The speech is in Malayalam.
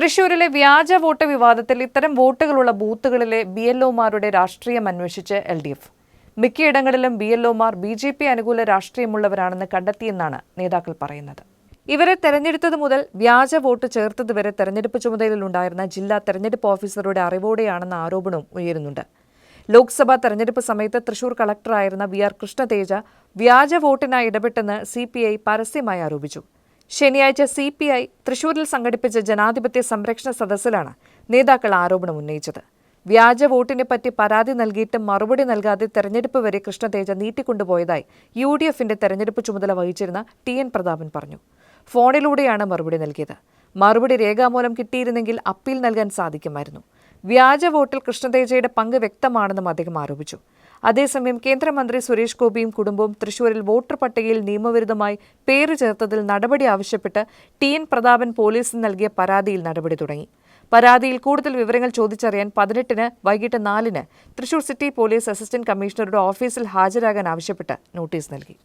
തൃശൂരിലെ വ്യാജ വോട്ട് വിവാദത്തിൽ ഇത്തരം വോട്ടുകളുള്ള ബൂത്തുകളിലെ ബി എൽ ഒമാരുടെ രാഷ്ട്രീയം അന്വേഷിച്ച് എൽ ഡി എഫ്. മിക്കയിടങ്ങളിലും ബി എൽ ഒമാർ ബി ജെ പി അനുകൂല രാഷ്ട്രീയമുള്ളവരാണെന്ന് കണ്ടെത്തിയെന്നാണ് നേതാക്കൾ പറയുന്നത്. ഇവരെ തെരഞ്ഞെടുത്തത് മുതൽ വ്യാജ വോട്ട് ചേർത്തതുവരെ തെരഞ്ഞെടുപ്പ് ചുമതലയിലുണ്ടായിരുന്ന ജില്ലാ തെരഞ്ഞെടുപ്പ് ഓഫീസറുടെ അറിവോടെയാണെന്ന ആരോപണവും ഉയരുന്നുണ്ട്. ലോക്സഭാ തെരഞ്ഞെടുപ്പ് സമയത്ത് തൃശൂർ കളക്ടറായിരുന്ന വി ആർ കൃഷ്ണതേജ വ്യാജ വോട്ടിനായി ഇടപെട്ടെന്ന് സി പി ഐ പരസ്യമായി ആരോപിച്ചു. ശനിയാഴ്ച സി പി ഐ തൃശൂരിൽ സംഘടിപ്പിച്ച ജനാധിപത്യ സംരക്ഷണ സദസ്സിലാണ് നേതാക്കൾ ആരോപണം ഉന്നയിച്ചത്. വ്യാജ വോട്ടിനെ പറ്റി പരാതി നൽകിയിട്ടും മറുപടി നൽകാതെ തെരഞ്ഞെടുപ്പ് വരെ കൃഷ്ണതേജ നീട്ടിക്കൊണ്ടുപോയതായി യു ഡി എഫിന്റെ തെരഞ്ഞെടുപ്പ് ചുമതല വഹിച്ചിരുന്ന ടി എൻ പ്രതാപൻ പറഞ്ഞു. ഫോണിലൂടെയാണ് മറുപടി നൽകിയത്. മറുപടി രേഖാമൂലം കിട്ടിയിരുന്നെങ്കിൽ അപ്പീൽ നൽകാൻ സാധിക്കുമായിരുന്നു. വ്യാജ വോട്ടിൽ കൃഷ്ണതേജയുടെ പങ്ക് വ്യക്തമാണെന്നും അദ്ദേഹം ആരോപിച്ചു. അതേസമയം കേന്ദ്രമന്ത്രി സുരേഷ് ഗോപിയും കുടുംബവും തൃശൂരിൽ വോട്ടർ പട്ടികയിൽ നിയമവിരുദ്ധമായി പേര് ചേർത്തതിൽ നടപടി ആവശ്യപ്പെട്ട് ടി എൻ പ്രതാപൻ പോലീസിന് നൽകിയ പരാതിയിൽ നടപടി തുടങ്ങി. പരാതിയിൽ കൂടുതൽ വിവരങ്ങൾ ചോദിച്ചറിയാൻ പതിനെട്ടിന് വൈകിട്ട് നാലിന് തൃശൂർ സിറ്റി പോലീസ് അസിസ്റ്റന്റ് കമ്മീഷണറുടെ ഓഫീസിൽ ഹാജരാകാൻ ആവശ്യപ്പെട്ട് നോട്ടീസ് നൽകി.